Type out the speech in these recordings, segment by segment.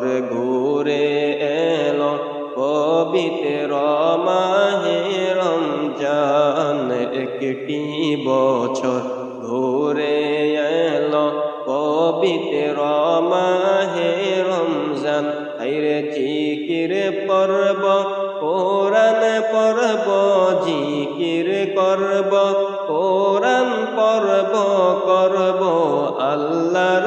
বছর ঘুরে এলো পবিত্র মাহে রমজান। একটি বছর ঘুরে এলো পবিত্র মাহে রমজান। হাইরে জিকির পর্ব, কোরআন পর্ব, জিকির করব, কোরআন পর্ব করব, আল্লাহর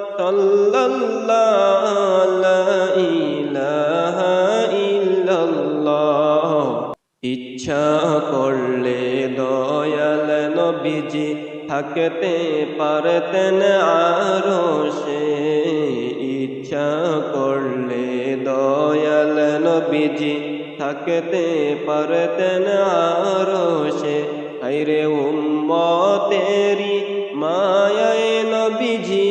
ইচ্ছা করলে দয়াল নবীজি থাকতে পারতেন আরও সে। ইচ্ছা করলে দয়াল নবীজি থাকতে পারতেন আরও সে। হাইরে উম্মতেরি মায়ায় নবীজি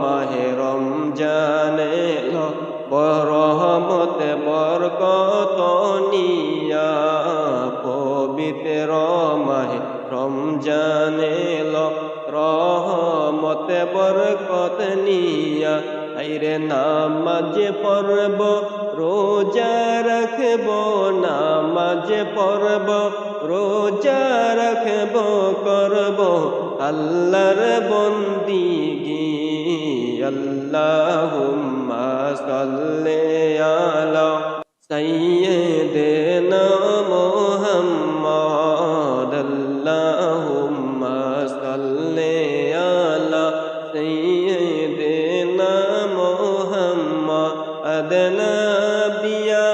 মাহে রমজানে বরহমত বরকত নিয়া, পবিত্র মাহে রমজানে রহমত বরকত নিয়া, আইরে নামাজ পড়ব, রোজা রাখব, নামাজ পড়ব, রোজা রাখব, করব, আল্লাহর বন্দিগি আল্লাহুম্মা সাল্লি আলা সাইয়্যিদিনা মুহাম্মাদ আল্লাহুম্মা সাল্লি আলা সাইয়্যিদিনা মুহাম্মাদ নাবিয়ানা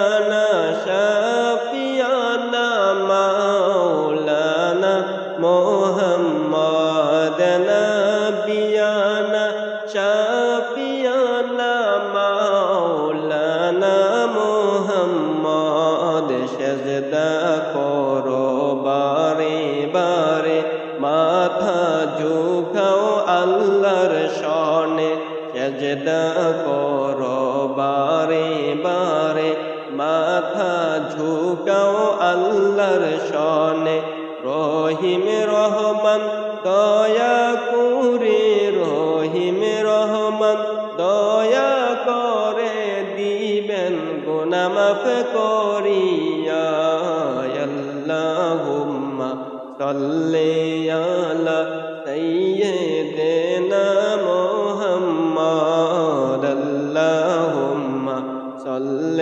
সেজদা করো বারে বারে, মাথা ঝুঁকাও আল্লাহর শনে। রহিম রহমান, দয়া করে রহিম রহমান, দয়া করে দিবেন গুনা মাফ করিয়া। আল্লাহুম্মা সাল্লি اللهم صلِّ